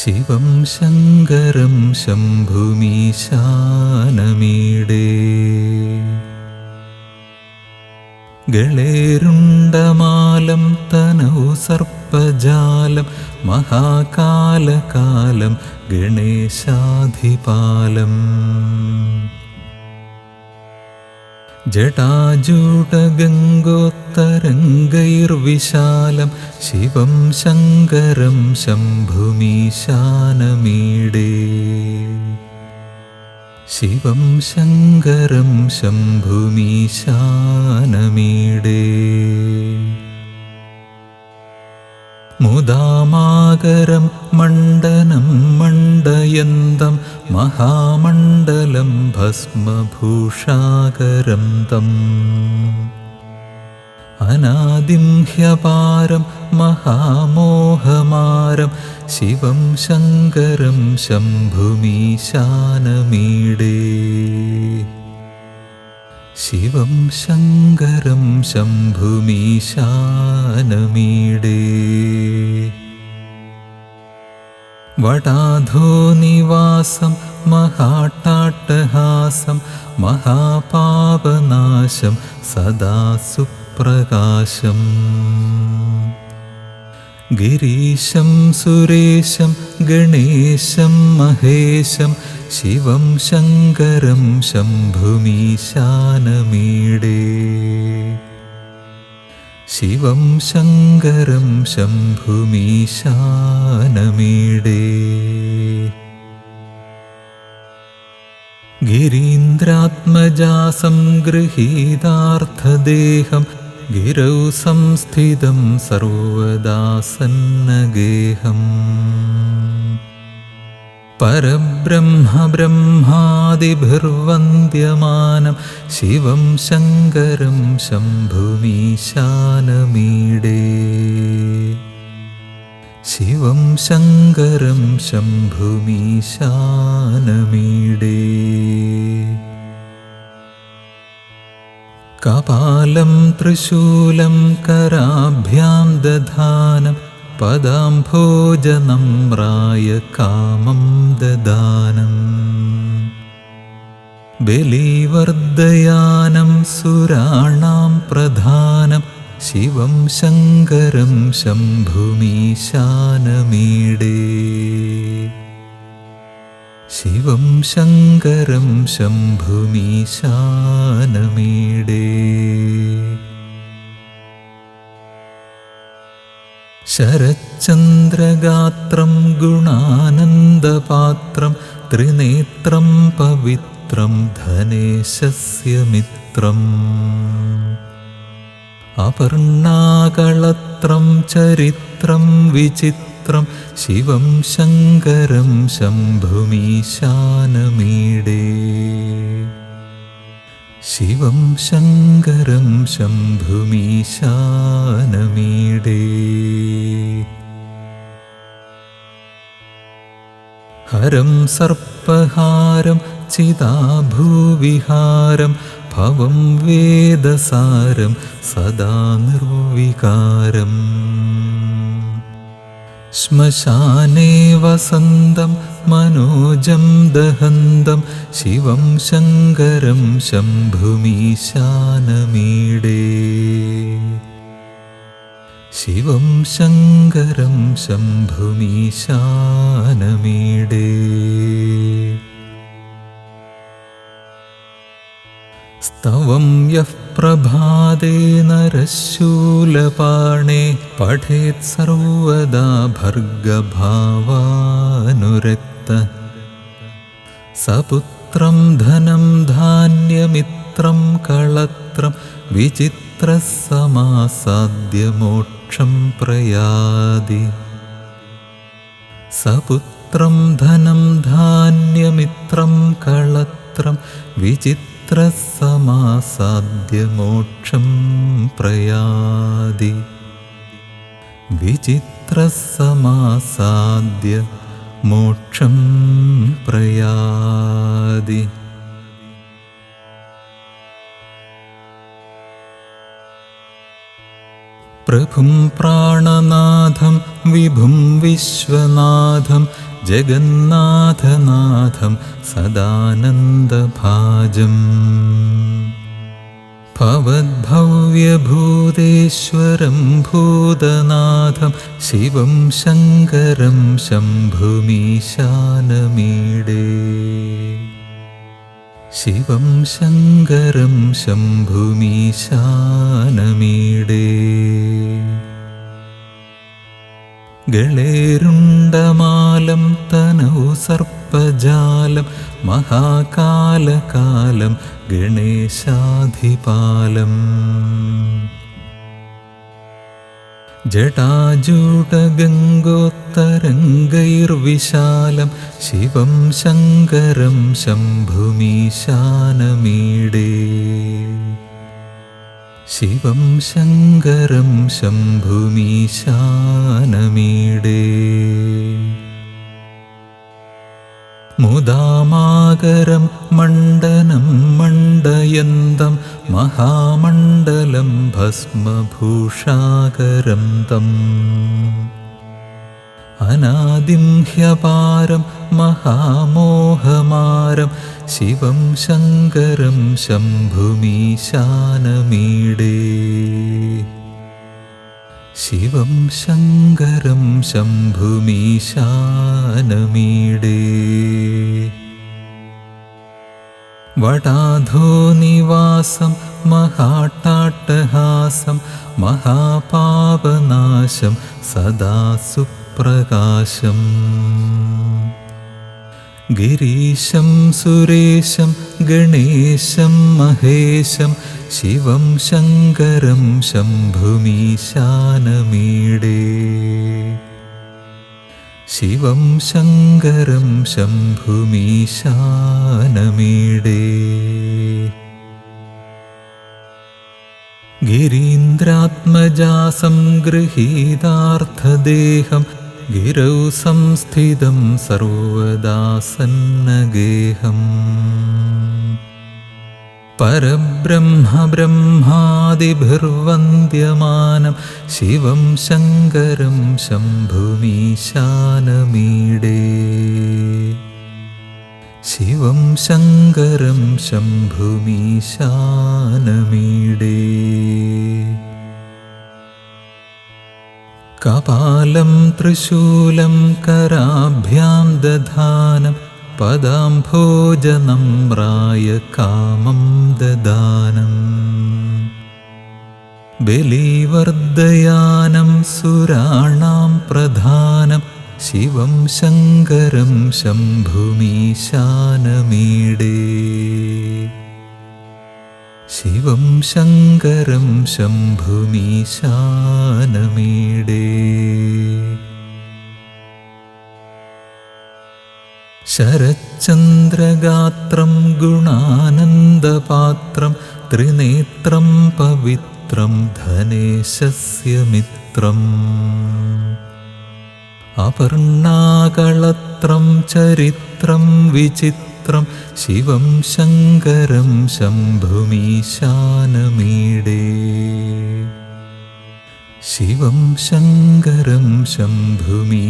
शिवं शङ्करं शम्भुमीशानमीडे गळेरुण्डमालं तनौ सर्पजालं महाकालकालं गणेशाधिपालम् जटाजूटगङ्गोत्तरङ्गैर्विशालं शिवं शङ्करं शम्भुमीशानमीडे। शिवं शङ्करं शम्भुमीशानमीडे मुदामाकरं मण्डनं मण्डयन्तं महामण्डलं भस्मभूषाकरं तम्। अनादिं ह्यपारं महामोहमारं शिवं शङ्करं शम्भुमीशानमीडे शिवं शङ्करं शम्भुमीशानमीडे वटाधोनिवासं महाट्टाट्टहासं महापापनाशं सदा सुप्रकाशम् गिरीशं सुरेशं गणेशं महेशं शिवं शङ्करं शम्भुमीशानमीडे शिवं शङ्करं शम्भुमीशानमीडे गिरीन्द्रात्मजासं गृहीतार्थदेहं गिरौ संस्थितं सर्वदा सन्नगेहम् परब्रह्मब्रह्मादिभिर्वन्द्यमानं शिवं शङ्करं शम्भुमीशानमीडे। शिवं शङ्करं शम्भुमीशानमीडे। कपालं त्रिशूलं कराभ्यां दधानं पदाम्भोजनं रायकामं ददानम् बलिवर्धयानं सुराणां प्रधानं शिवं शङ्करं शम्भुमीशानमीडे। शिवं शङ्करं शम्भुमीशानमीडे शरच्चन्द्रगात्रं गुणानन्दपात्रं त्रिनेत्रं पवित्रं धनेशस्य मित्रम्। अपर्णाकळत्रं चरित्रं विचित्रं शिवं शङ्करं शम्भुमीशानमीडे शिवं शङ्करं शम्भुमीशानमीडे हरं सर्पहारं चिदाभूविहारं भवं वेदसारं सदा निर्विकारम् श्मशाने वसन्तं मनोजं शङ्करं शम्भुमीशानमीडे स्तवं यः प्रभाते नरशूलपाणे पठेत् सर्वदा भर्गभावानुरक्त सपुत्रं धनं धान्यमित्रं कळत्रं विचित्रः समासाद्य मोक्षं प्रयादि सपुत्रं धनं धान्यमित्रं कळत्रं विचित्र विचित्रसमासाद्य मोक्षं प्रयादि विचित्रसमासाद्य मोक्षं प्रयादि प्रभुं प्राणनाथं विभुं विश्वनाथं जगन्नाथनाथं सदानन्दभाजम् भवद्भव्यभूतेश्वरं भूतनाथं शिवं शङ्करं शम्भुमीशानमीडे। शिवं शङ्करं शम्भुमीशानमीडे। गळेरुण्डमालं तनौ सर्पजालं महाकालकालं गणेशाधिपालम् जटाजूटगङ्गोत्तरङ्गैर्विशालं शिवं शङ्करं शम्भुमीशानमीडे शिवं शङ्करं शम्भुमीशानमीडे मण्डनं मण्डयन्तं महामण्डलं भस्मभूषाकरं तम्। अनादिं ह्यपारं महामोहमारं शिवं शङ्करं शम्भुमीशानमीडे। शिवं शङ्करं शम्भुमीशानमीडे वटाधोनिवासं महाट्टाट्टहासं महापापनाशं सदा सुप्रकाशम् गिरीशं सुरेशं गणेशं महेशं शिवं शङ्करं शम्भुमीशानमीडे शिवं शङ्करं शम्भुमीशानमीडे गिरीन्द्रात्मजासं गृहीतार्थदेहं गिरौ संस्थितं सर्वदा सन्नगेहम् परब्रह्मब्रह्मादिभिर्वन्द्यमानं शिवं शङ्करं शम्भुमीशानमीडे। शिवं शङ्करं शम्भुमीशानमीडे। कपालं त्रिशूलं कराभ्यां दधानं पदाम्भोजनं रायकामं ददानम् बलिवर्धयानं सुराणां प्रधानं शिवं शङ्करं शम्भुमीशानमीडे। शिवं शङ्करं शम्भुमीशानमीडे शरच्चन्द्रगात्रं गुणानन्दपात्रं त्रिनेत्रं पवित्रं धनेशस्य मित्रम्। अपर्णाकळत्रं चरित्रं विचित्रं शिवं शङ्करं शम्भुमीशानमीडे शिवं शङ्करं शम्भुमीशानमीडे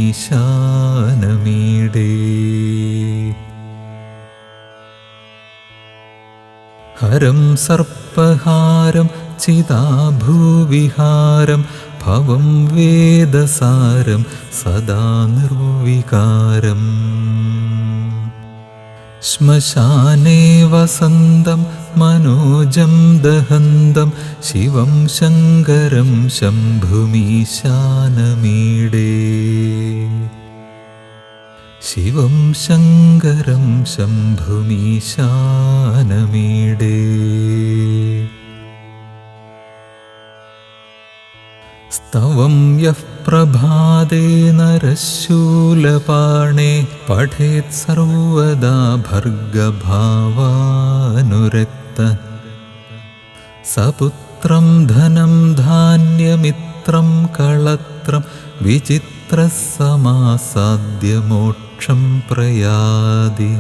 हरं सर्पहारं चिदाभूविहारं भवं वेदसारं सदा निर्विकारम् श्मशाने वसन्तं मनोजं शङ्करं शम्भुमीशानमीडे शिवं शङ्करं शम्भुमीशानमीडे स्तवं यः प्रभाते नरशूलपाणे पठेत् सर्वदा भर्गभावानुरक्ते सपुत्रं धनं धान्यमित्रं कळत्रं विचित्रः समासाद्य मोक्षं प्रयादि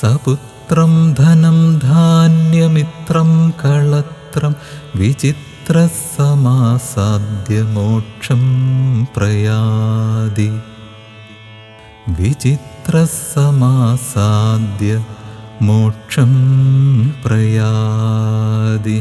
सपुत्रं धनं धान्यमित्रं कळत्रं विचित्रः समासाद्य मोक्षं प्रयादि विचित्रः समासाद्य मोक्षं प्रयादि